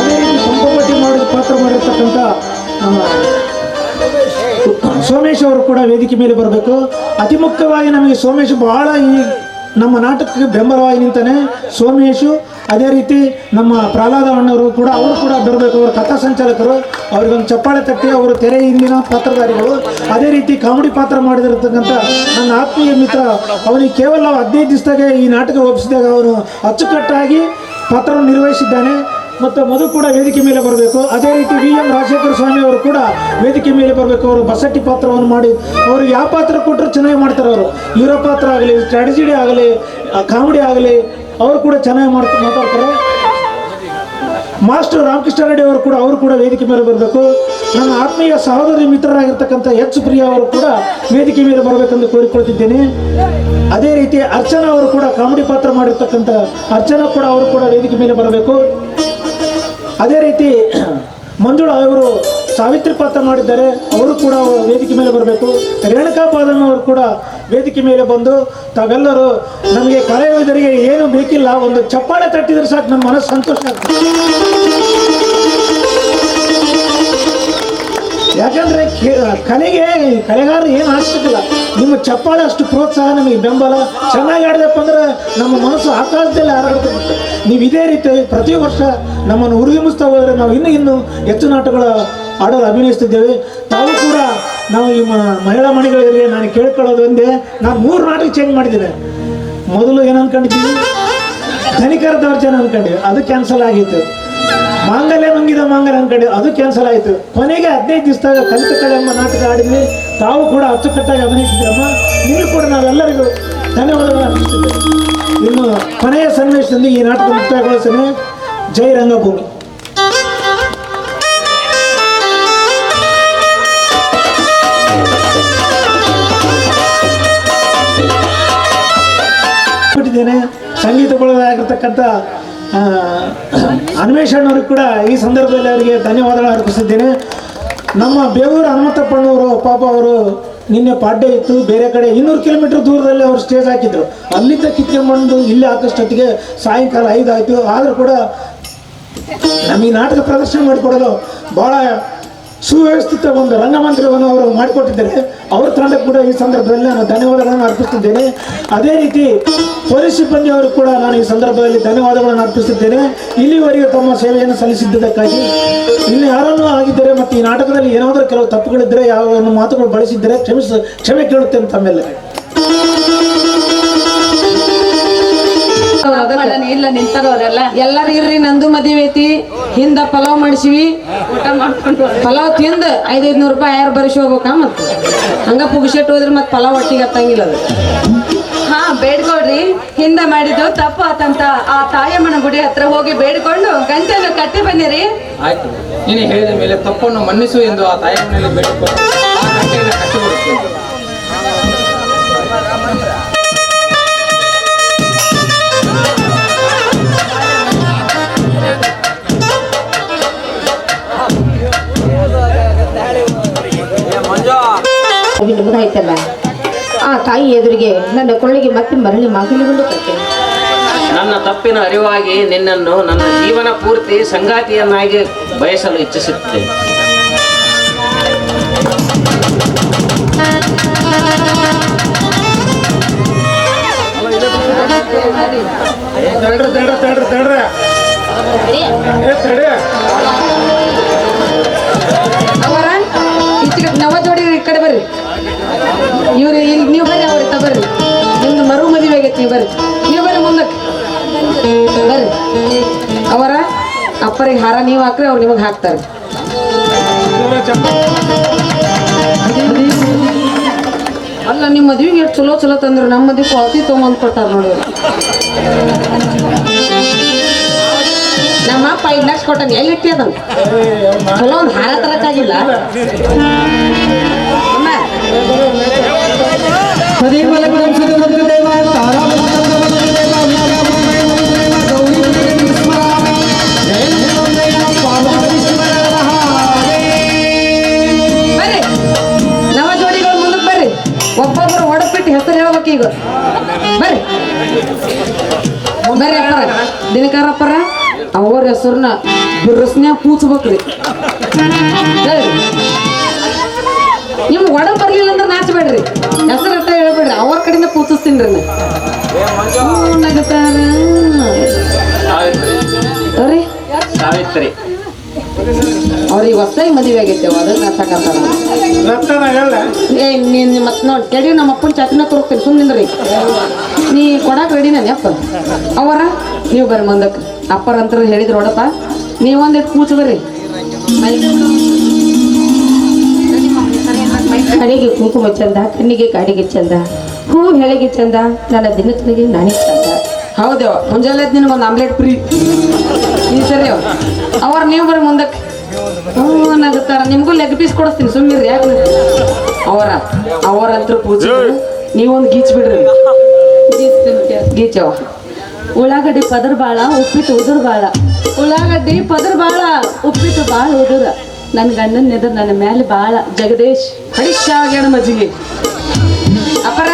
ಅದೇ ರೀತಿ ಪಂಪಪಟ್ಟಿ ಮಾಡಿದ ಪಾತ್ರ ಮಾಡಿರ್ತಕ್ಕಂಥ ಸೋಮೇಶ್ ಅವರು ಕೂಡ ವೇದಿಕೆ ಮೇಲೆ ಬರಬೇಕು. ಅತಿ ಮುಖ್ಯವಾಗಿ ನಮಗೆ ಸೋಮೇಶ್ ಬಹಳ ಈ ನಮ್ಮ ನಾಟಕಕ್ಕೆ ಬೆಂಬಲವಾಗಿ ನಿಂತಾನೆ. ಸೋಮೇಶು ಅದೇ ರೀತಿ ನಮ್ಮ ಪ್ರಹ್ಲಾದ ಅಣ್ಣವರು ಕೂಡ ಅವರು ಕೂಡ ಬರಬೇಕು. ಅವರು ಕಥಾ ಸಂಚಾಲಕರು. ಅವ್ರಿಗೊಂದು ಚಪ್ಪಾಳೆ ತಟ್ಟಿ, ಅವರು ತೆರೆ ಹಿಂದಿನ ಪಾತ್ರಧಾರಿಗಳು. ಅದೇ ರೀತಿ ಕಾಮಿಡಿ ಪಾತ್ರ ಮಾಡಿದಿರತಕ್ಕಂಥ ನನ್ನ ಆತ್ಮೀಯ ಮಿತ್ರ, ಅವನಿಗೆ ಕೇವಲ ಹದಿನೈದು ದಿವಸದಾಗೆ ಈ ನಾಟಕ ಒಪ್ಪಿಸಿದಾಗ ಅವನು ಅಚ್ಚುಕಟ್ಟಾಗಿ ಪಾತ್ರವನ್ನು ನಿರ್ವಹಿಸಿದ್ದಾನೆ. ಮತ್ತು ಮಧು ಕೂಡ ವೇದಿಕೆ ಮೇಲೆ ಬರಬೇಕು. ಅದೇ ರೀತಿ ವಿ ಎಂ ರಾಜಶೇಖರ ಸ್ವಾಮಿ ಅವರು ಕೂಡ ವೇದಿಕೆ ಮೇಲೆ ಬರಬೇಕು. ಅವರು ಬಸಟ್ಟಿ ಪಾತ್ರವನ್ನು ಮಾಡಿ, ಅವರು ಯಾವ ಪಾತ್ರ ಕೊಟ್ಟರು ಚೆನ್ನಾಗಿ ಮಾಡ್ತಾರೆ ಅವರು. ಹೀರೋ ಪಾತ್ರ ಆಗಲಿ, ಸ್ಟ್ರಾಟಜಿಡಿ ಆಗಲಿ ಕಾಮಿಡಿ ಆಗಲಿ, ಅವರು ಕೂಡ ಚೆನ್ನಾಗಿ ಮಾಡ್ತಾ ಮಾತಾಡ್ತಾರೆ. ಮಾಸ್ಟರ್ ರಾಮಕೃಷ್ಣ ರೆಡ್ಡಿ ಅವರು ಕೂಡ ಅವರು ಕೂಡ ವೇದಿಕೆ ಮೇಲೆ ಬರಬೇಕು. ನನ್ನ ಆತ್ಮೀಯ ಸಹೋದರಿ ಮಿತ್ರರಾಗಿರ್ತಕ್ಕಂಥ ಎಚ್ ಪ್ರಿಯ ಅವರು ಕೂಡ ವೇದಿಕೆ ಮೇಲೆ ಬರಬೇಕೆಂದು ಕೋರಿಕೊಳ್ತಿದ್ದೇನೆ. ಅದೇ ರೀತಿ ಅರ್ಚನಾ ಅವರು ಕೂಡ ಕಾಮಿಡಿ ಪಾತ್ರ ಮಾಡಿರ್ತಕ್ಕಂಥ ಅರ್ಚನಾ ಕೂಡ, ಅವರು ಕೂಡ ವೇದಿಕೆ ಮೇಲೆ ಬರಬೇಕು. ಅದೇ ರೀತಿ ಮಂಜುಳಾ ಅವರು ಸಾವಿತ್ರಿ ಪಾತ್ರ ಮಾಡಿದ್ದಾರೆ. ಅವರು ಕೂಡ ವೇದಿಕೆ ಮೇಲೆ ಬರಬೇಕು. ರೇಣುಕಾ ಪಾದನ್ ಅವರು ಕೂಡ ವೇದಿಕೆ ಮೇಲೆ ಬಂದು ತಾವೆಲ್ಲರೂ ನಮಗೆ ಕಲಾವಿದರಿಗೆ ಏನು ಬೇಕಿಲ್ಲ, ಒಂದು ಚಪ್ಪಾಳೆ ತಟ್ಟಿದ್ರೆ ಸಾಕು ನಮ್ಮ ಮನಸ್ಸು ಸಂತೋಷ ಆಗ್ತದೆ. ಯಾಕಂದ್ರೆ ಕಲೆಗೆ, ಕಲೆಗಾರರು ಏನು ಆಡ್ಸಕ್ಕಿಲ್ಲ ನಿಮ್ಮ ಚಪ್ಪಾಳೆ ಅಷ್ಟು ಪ್ರೋತ್ಸಾಹ, ನಮಗೆ ಬೆಂಬಲ. ಚೆನ್ನಾಗಿ ಆಡಿದಪ್ಪ ಅಂದ್ರೆ ನಮ್ಮ ಮನಸ್ಸು ಆಕಾಶದಲ್ಲಿ ಹಾರಾಡುತ್ತೆ ಮತ್ತೆ. ನೀವು ಇದೇ ರೀತಿ ಪ್ರತಿ ವರ್ಷ ನಮ್ಮನ್ನು ಉರಿದುಂಬಿಸ್ತಾ ಹೋದರೆ ನಾವು ಇನ್ನೂ ಇನ್ನೂ ಹೆಚ್ಚು ನಾಟಕಗಳ ಆಡಲು ಅಭಿನಯಿಸ್ತಿದ್ದೇವೆ. ತಾವು ಕೂಡ ನಾವು ಈ ಮಹಿಳಾ ಮಣಿಗಳಿಗೆ ನಾನು ಕೇಳ್ಕೊಳ್ಳೋದು ಒಂದೇ, ನಾನು ಮೂರು ನಾಟಕ ಚೇಂಜ್ ಮಾಡಿದ್ದೇನೆ. ಮೊದಲು ಏನು ಅನ್ಕೊಂಡಿದ್ದೀವಿ ಧನಿಕರ ದೌರ್ಜನ್ಯ ಅನ್ಕೊಂಡಿವಿ ಅದು ಕ್ಯಾನ್ಸಲ್ ಆಗಿತ್ತು. ಮಾಂಗಲ್ಯ ನುಂಗಿದ ಮಾಂಗಲ್ಯ ಅದು ಕ್ಯಾನ್ಸಲ್ ಆಯಿತು. ಕೊನೆಗೆ ಹದಿನೈದು ದಿವಸದಾಗ ಕಲಿತ ಕಲೆ ಎಂಬ ನಾಟಕ ಆಡಿದ್ವಿ. ತಾವು ಕೂಡ ಅಚ್ಚುಕಟ್ಟಾಗಿ ಅಭಿನಯಿಸಿದ್ರಮ್ಮ ನೀವು ಕೂಡ ನಾವೆಲ್ಲರಿಗೂ ಧನ್ಯವಾದಗಳು ನಿಮ್ಮ ಇನ್ನು ಕೊನೆಯ ಸನ್ನಿವೇಶದೊಂದಿಗೆ ಈ ನಾಟಕ ಮುಕ್ತಾಯಗೊಳಿಸ್ತೇನೆ. ಜೈ ರಂಗಭೂಮಿ. ಬಿಟ್ಟಿದ್ದೇನೆ ಸಂಗೀತಗೊಳಗಾಗಿರ್ತಕ್ಕಂಥ ಅನ್ವೇಷಣವ್ರಿಗೆ ಕೂಡ ಈ ಸಂದರ್ಭದಲ್ಲಿ ಅವರಿಗೆ ಧನ್ಯವಾದಗಳು ಅರ್ಪಿಸಿದ್ದೇನೆ. ನಮ್ಮ ಬೇವೂರು ಹನುಮಂತಪ್ಪನವರು, ಪಾಪ ಅವರು ನಿನ್ನೆ ಪಾಡ್ಯ ಇತ್ತು, ಬೇರೆ ಕಡೆ ಇನ್ನೂರು ಕಿಲೋಮೀಟರ್ ದೂರದಲ್ಲಿ ಅವರು ಸ್ಟೇಜ್ ಹಾಕಿದ್ರು. ಅಲ್ಲಿಂದ ಕಿತ್ಕೊಂಡ್ಬಂದು ಇಲ್ಲಿ ಹಾಕಷ್ಟೊತ್ತಿಗೆ ಸಾಯಂಕಾಲ ಐದು ಆಯಿತು. ಆದರೂ ಕೂಡ ನಮಗೆ ನಾಟಕ ಪ್ರದರ್ಶನ ಮಾಡಿಕೊಡಲು ಭಾಳ ಸುವ್ಯವಸ್ಥಿತ ಒಂದು ರಂಗಮಂದಿರವನ್ನು ಅವರು ಮಾಡಿಕೊಟ್ಟಿದ್ದಾರೆ. ಅವ್ರ ತಂಡ ಕೂಡ ಈ ಸಂದರ್ಭದಲ್ಲಿ ನಾನು ಧನ್ಯವಾದಗಳನ್ನು ಅರ್ಪಿಸುತ್ತಿದ್ದೇನೆ ಅದೇ ರೀತಿ ಪೊಲೀಸ್ ಸಿಬ್ಬಂದಿ ಅವರು ಕೂಡ ನಾನು ಈ ಸಂದರ್ಭದಲ್ಲಿ ಧನ್ಯವಾದಗಳನ್ನು ಅರ್ಪಿಸುತ್ತೇನೆ ಇಲ್ಲಿವರೆಗೆ ತಮ್ಮ ಸೇವೆಯನ್ನು ಸಲ್ಲಿಸಿದ್ದಕ್ಕಾಗಿ ಇಲ್ಲಿ ಯಾರನ್ನೂ ಆಗಿದ್ದರೆ ಮತ್ತು ಈ ನಾಟಕದಲ್ಲಿ ಏನಾದರೂ ಕೆಲವು ತಪ್ಪುಗಳಿದ್ದರೆ ಯಾವ ಮಾತುಗಳು ಬಳಸಿದ್ದರೆ ಕ್ಷಮಿಸ ಕ್ಷಮೆ ಕೇಳುತ್ತೇನೆ ತಮ್ಮೆಲ್ಲ ಇಲ್ಲ ನಿಂತಾರವರೆಲ್ಲ ಎಲ್ಲಾರು ಇರ್ರಿ ನಂದು ಮದುವೆ ಐತಿ. ಹಿಂದ ಪಲಾವ್ ಮಾಡಿಸಿವಿ. ಊಟ ಮಾಡ್ಕೊಂಡು ಪಲಾವ್ ತಿಂದು ಐದೈದು ನೂರು ರೂಪಾಯಿ ಯಾರು ಬರಿಸಿ ಹೋಗ್ಬೇಕಾ ಮತ್ತೆ ಹಂಗ ಪುಗ್ಸೆಟ್ ಹೋದ್ರೆ ಮತ್ತೆ ಪಲಾವ್ ಒಟ್ಟಿಗೆ ಹತ್ತಂಗಿಲ್ಲ ಅದು. ಹಾ ಬೇಡ್ಕೊಡ್ರಿ ಹಿಂದೆ ಮಾಡಿದ್ದು ತಪ್ಪು ಆತಂತ. ಆ ತಾಯಮ್ಮನ ಗುಡಿ ಹತ್ರ ಹೋಗಿ ಬೇಡ್ಕೊಂಡು ಗಂಟೆಯನ್ನು ಕಟ್ಟಿ ಬಂದಿರಿ. ಆಯ್ತು. ನೀನು ಹೇಳಿದ ಮೇಲೆ ತಪ್ಪನ್ನು ಮನ್ನಿಸು ಎಂದು ಆ ತಾಯಮ್ಮನಲ್ಲಿ ಬೇಡಿಕೊಂಡು ಕಟ್ಟಿಬಿಡುತ್ತೇನೆ ಆ ತಾಯಿ ಎದುರಿಗೆ ನನ್ನ ಕೊಳ್ಳಿಗೆ ಮತ್ತೆ ಮರಳಿ ಮಾಗಲಿಗೊಂಡು ಕೊಡ್ತೇನೆ ನನ್ನ ತಪ್ಪಿನ ಅರಿವಾಗಿ ನಿನ್ನನ್ನು ನನ್ನ ಜೀವನ ಪೂರ್ತಿ ಸಂಗಾತಿಯನ್ನಾಗಿ ಬಯಸಲು ಇಚ್ಛಿಸುತ್ತೇನೆ. ನವ ಜೋಡಿ ಈ ಕಡೆ ಬರ್ರಿ. ಇವ್ರು ಇಲ್ಲಿ ನೀವು ಬರ್ರಿ ಅವ್ರಿಗೆ ಬರ್ರಿ. ನಿಮ್ದು ಮರು ಮದುವೆ ಆಗೈತಿ, ನೀವು ಬರ್ರಿ. ನೀವು ಬರ್ರಿ ಮುಂದಕ್ಕೆ. ಬರ್ರಿ. ಅವರ ಅಪ್ಪರಿಗೆ ಹಾರ ನೀವು ಹಾಕ್ರಿ, ಅವ್ರು ನಿಮಗೆ ಹಾಕ್ತಾರೆ. ಅಲ್ಲ, ನಿಮ್ಮ ಮದ್ವಿಗೆ ಎಷ್ಟು ಚಲೋ ಚಲೋ ತಂದ್ರು, ನಮ್ಮ ಮದ್ವೆ ಪಾವತಿ ತೊಗೊಂಬಂದು ಕೊಟ್ಟಾರ ನೋಡಿ ನಮ್ಮ ಅಪ್ಪ ಐದು ಲಕ್ಷ ಕೊಟ್ಟಾನ, ಎಲ್ಲಿ ಇಟ್ಟಿ ಅದನ್ನು ಚಲೋ ಒಂದು ಹಾರ ತರಕ್ಕಾಗಿಲ್ಲ. ಬರ್ರಿ. ಅಪ್ಪರ ದಿನಕಾರಪ್ಪರ ಅವ್ರ ಹೆಸರನ್ನ ಬಿರ್ರಸ್ನ್ಯಾಗ ಕೂಚ್ಬೇಕ್ರಿ ನಿಮ್ಗೆ ಒಡ ಬರ್ಲಿಲ್ಲ ಅಂದ್ರೆ ನಾಚಬೇಡ್ರಿ ಹೆಸರು ಅಟ್ಟ ಹೇಳ್ಬೇಡ್ರಿ. ಅವ್ರ ಕಡೆಯಿಂದ ಪೂಜಿಸ್ತೀನಿ ರೀ ನಗತಾರ ಅವ್ರಿ ಸಾವಿತ್ರಿ. ಅವ್ರಿಗೆ ಹೊಸ್ದಾಗಿ ಮದುವೆ ಆಗೈತೆ ಅದನ್ನ ಹೇಳ ಏ ನೀನ್ ಮತ್ ನೋಡಿ ಕೇಳಿ ನಮ್ಮ ಅಪ್ಪನ ಚಾತಿನ ತೋರಿಸ್ತೀನಿ ಸುಮ್ಮನಿಂದ್ರಿ ನೀ ಕೊಡಾಕ್ ರೆಡಿ ನಾನು ಅಪ್ಪ ಅವರ? ನೀವು ಬರ್ರಿ ಮುಂದಕ್ಕೆ. ಅಪ್ಪರ ಅಂತ ಹೇಳಿದ್ರು ನೋಡಪ್ಪ. ನೀವೊಂದಿಟ್ಟು ಕೂಚದ್ರಿ ಕಡೆಗೆ ಕುಂಕುಮ ಚಂದ ಕಣ್ಣಿಗೆ ಕಾಡಿಗೆ ಚಂದ ಹೂ ಹೆಳಗೆ ಚಂದ ನನ್ನ ದಿನಕ್ಕೆ ನಾನೇ ಚಂದ. ಹೌದೇವ ಮುಂಜಾನೆ ಒಂದು ಆಮ್ಲೆಟ್ ಫ್ರೀ ಈ ಸರಿ ಅವ್ರ ನೀವು ಬರೋ ಮುಂದಕ್ಕೆ. ಹ್ಞೂ ನಗುತ್ತಾರ. ನಿಮಗೂ ಲೆಗ್ ಪೀಸ್ ಕೊಡಿಸ್ತೀನಿ ಸುಮ್ಮನೆ ಯಾಕೆ ಅವರ ಅವರಂತ್ರ ಪೂಜೆ ನೀವೊಂದು ಗೀಚ್ ಬಿಡ್ರಿ. ಗೀಚವ ಉಳ್ಳಾಗಡ್ಡಿ ಪದರ್ ಬಾಳ ಉಪ್ಪಿಟ್ಟು ಉದುರ್ ಬಾಳ. ಉಳ್ಳಾಗಡ್ಡಿ ಪದರ್ ಬಾಳ ಉಪ್ಪಿಟ್ಟು ಬಾಳ ಉದುರ. ನನ್ನ ಗಂಡನ ಎದುರು ನನ್ನ ಮೇಲೆ ಬಾಳ ಜಗದೀಶ್ ಆಗ್ಯಾಣ ಮಜ್ಜಿಗೆ. ಅಪ್ಪರ?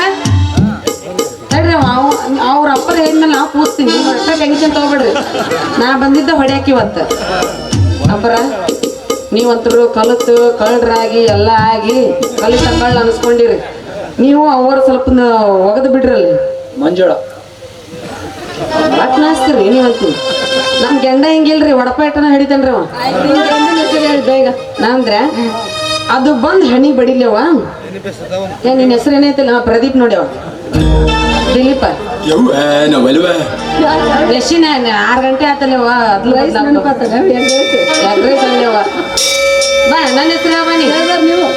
ಹೇಳ್ರಿ ಅವ್ ಅವ್ರ ಅಪ್ಪರ ಹೇಳ್ಮೇಲೆ ನಾವು ಕೂಸ್ತೀನಿ ಅಷ್ಟ ಟೆನ್ಷನ್ ತಗೋಬೇಡ್ರಿ ನಾ ಬಂದಿದ್ದ ಹೊಡ್ಯಾಕಿ ಇವತ್ತು. ಅಪ್ಪರ? ನೀವಂತರು ಕಲಿತು ಕಳ್ಳರಾಗಿ ಎಲ್ಲ ಆಗಿ ಕಲಿತ ಕಳ್ಳ ಅನ್ಸ್ಕೊಂಡಿರಿ. ನೀವು ಅವ್ರ ಸ್ವಲ್ಪ ಒಗದು ಬಿಡ್ರಲ್ಲಿ ಮಂಜುಳ. ಬಟ್ ನಾಸ್ತೀರಿ ನೀವಂತೀವಿ ನಮ್ಮ ಗಂಡ ಹಿಂಗಿಲ್ರಿ? ಒಡಪಾಟನ ಹಿಡಿತೇನ್ರಿ ಅವ. ಬೇಗ ನಾಂದ್ರೆ ಅದು ಬಂದ್ ಹಣಿ ಬಡಿಲವ ನಿನ್ನ ಹೆಸರು ಏನೈತಿಲ್ಲ ಪ್ರದೀಪ್ ನೋಡ್ಯವ ದಿಲೀಪ. ಎಷ್ಟಿನ ಆರು ಗಂಟೆ ಆತಲ್ಲವ ಎಗ್ರೇಸ್ ಅಲ್ಲವ ಬಾ ನನ್ನ ಹೆಸರು ಯಾವ ನೀ? ನೀವು.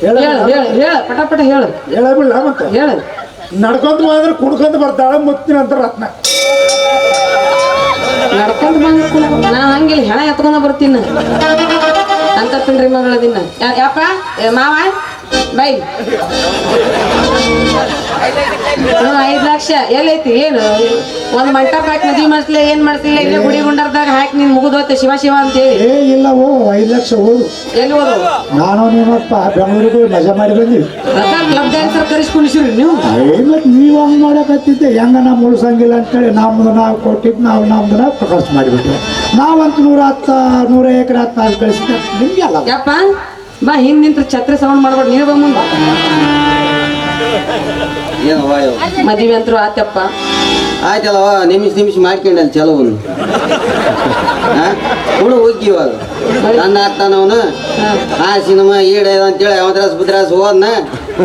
ಹೇಳ ಹೇಳ. ಹೇಳು ಪಟ ಪಟ ಹೇಳು. ಹೇಳು ನಡ್ಕೊಂತ ಹೋದ್ರೆ ಕುಡ್ಕೊಂತ ಬರ್ತಾಳ ಮುತ್ತಿನ ಅಂತ ರತ್ನ. ನಡ್ಕೊಂಡ್ ಬಂದ ನಾನು ಹಂಗಿಲ್ಲ ಹೆಣ ಎತ್ಕೊಂಡ ಬರ್ತೀನಿ. ಅಂತ ಪಿಂಡ್ರಿ ಮಗಳದಿನ ಯಪ್ಪ? ಮಾವ? ಬೈ. ಐದು ಲಕ್ಷ. ಎಲ್ಲೈತಿ? ಏನು? ಒಂದ್ ಮಂಟಪ ಹಾಕಿ ಮದ್ವಿ ಮಾಡಿಸ್ಲಿ ಏನ್ ಮಾಡ್ತಿಲ್ಲ ಇಲ್ಲೇ ಗುಡಿ ಗುಂಡರ್ದಾಗ ಹಾಕಿ ನೀನ್ ಮುಗಿದೋತೆ ಶಿವ ಶಿವ ಅಂತೇಳಿ. ಏ ಇಲ್ಲ ಓ ಐದು ಲಕ್ಷ ಓದು. ಎಲ್ಲಿ ಹೋದ್ರು ನಾನು ನೀವಪ್ಪ ಬೆಂಗಳೂರಿಗೆ ಮಜಾ ಮಾಡಿ ಬಂದ್ವಿ. ಕ್ಲಬ್ ಡ್ಯಾನ್ಸರ್ ನೀವು ಮತ್ತೆ ನೀವು ಹಂಗೆ ಮಾಡಕತ್ತಿದ್ದೆ. ಹೆಂಗ ನಾವು ಉಳಿಸಂಗಿಲ್ಲ ಅಂತೇಳಿ ನಮ್ದು ನಾವು ಕೊಟ್ಟಿದ್ದು ನಾವು ನಮ್ದು ನಾವು ಖರ್ಚು ಮಾಡಿಬಿಟ್ವಿ. ನಾವಂತೂ ನೂರ ಹತ್ತ ನೂರ ಎಕರೆ ಹತ್ತು ನಾಲ್ಕು ಕಳಿಸಿದ್ರೆ ನಿಮ್ಗೆ ಅಲ್ಲ. ಯಪ್ಪ ಬಾ ಹಿಂದ್ ನಿಂತ ಛತ್ರಿ ಸೌಂಡ್ ಮಾಡ್ಬೇಡ. ನೀನು ಬಾ ಮುಂದೆ? ಮದ್ವೆ ಅಂತೂ ಆತಪ್ಪ. ಆಯ್ತಲ್ಲವ ನಿಮಿಷ ನಿಮಿಷ ಮಾಡ್ಕೊಂಡಲ್ಲ ಚಲೋ ಒಂದು ಹುಡು ಹೋಗಿ ಇವಾಗ. ನನ್ನ ಆಗ್ತಾನವನು ಆ ಸಿನಿಮಾ ಈಡ ಅಂತೇಳಿ ಅವದ್ರಾಸ್ ಬುದ್ರಾಸ್ ಹೋದ್ನ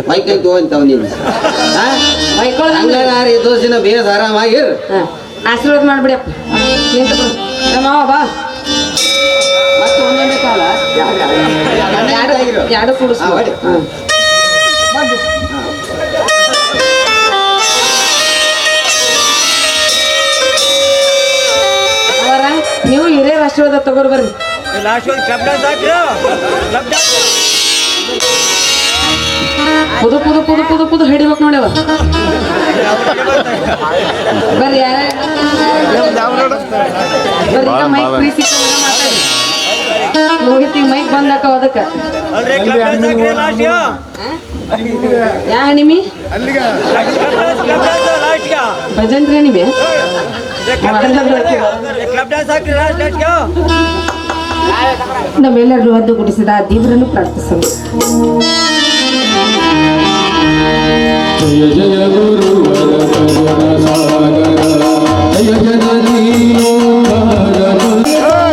ಬೈಕೈ ತಗೊಂತಾವ ನೀನು. ಹಂಗಾರ ದೋಸಿನ ಬೇಸ್ ಆರಾಮಾಗಿರ್ ಆಶೀರ್ವಾದ ಮಾಡ್ಬಿಡಪ್ಪ. ಮಾವ ಬಾ. ಮತ್ತೆ ಒಂದೊಂದೇ ಕಾಲ. ಎರಡು ಎರಡು ಆಶೀರ್ವಾದ ತಗೋರ್ ಬರ್ರಿ. ಪುದು ಪುದು ಪುದು ಪುದು ಪುದು ಹಿಡಿಬೇಕು ನೋಡ್ಯವ ಬರ್ರಿ ಯಾರ- ಬರ್ರಿ ಮೈಕ್ ಪ್ರೀತಿ ಮಾತಾಡಿ ಮುಗಿತಿ ಮೈಕ್ ಬಂದಕ್ಕ ಅದಕ್ಕ. ಯಾ ನಿಮಿ ನಿಮಿ ನಾವೆಲ್ಲರೂ ದೇವರನ್ನು ಪ್ರಾರ್ಥಿಸಲು ಜಯ ಜಯ ಗುರು ಜಯ ಜಯ